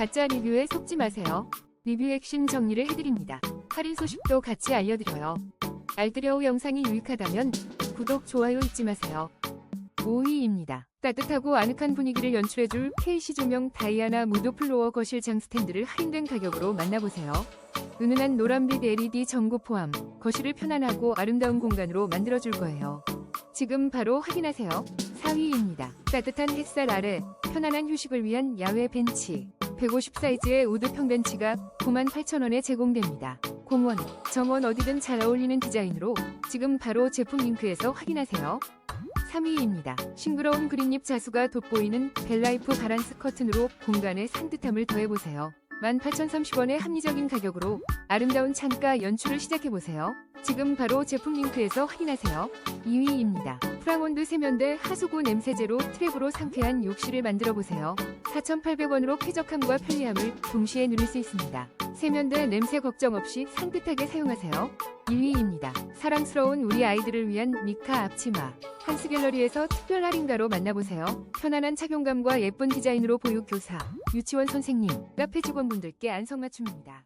가짜 리뷰에 속지 마세요. 리뷰 액션 정리를 해드립니다. 할인 소식도 같이 알려드려요. 알뜰여우 영상이 유익하다면 구독, 좋아요 잊지 마세요. 5위입니다. 따뜻하고 아늑한 분위기를 연출해줄 KC 조명 다이아나 무드 플로어 거실 장 스탠드를 할인된 가격으로 만나보세요. 은은한 노란빛 LED 전구 포함, 거실을 편안하고 아름다운 공간으로 만들어줄 거예요. 지금 바로 확인하세요. 4위입니다. 따뜻한 햇살 아래 편안한 휴식을 위한 야외 벤치. 150 사이즈의 우드 평벤치가 98,000원에 제공됩니다. 공원, 정원 어디든 잘 어울리는 디자인으로 지금 바로 제품 링크에서 확인하세요. 3위입니다. 싱그러운 그린잎 자수가 돋보이는 벨라이프 바란스 커튼으로 공간에 산뜻함을 더해보세요. 18,030원의 합리적인 가격으로 아름다운 창가 연출을 시작해보세요. 지금 바로 제품 링크에서 확인하세요. 2위입니다. 프라몬드 세면대 하수구 냄새제로 트랩으로 상쾌한 욕실을 만들어 보세요. 4,800원으로 쾌적함과 편리함을 동시에 누릴 수 있습니다. 세면대 냄새 걱정 없이 산뜻하게 사용하세요. 1위입니다. 사랑스러운 우리 아이들을 위한 미카 앞치마. 한스 갤러리에서 특별 할인가로 만나보세요. 편안한 착용감과 예쁜 디자인으로 보육 교사, 유치원 선생님, 카페 직원분들께 안성맞춤입니다.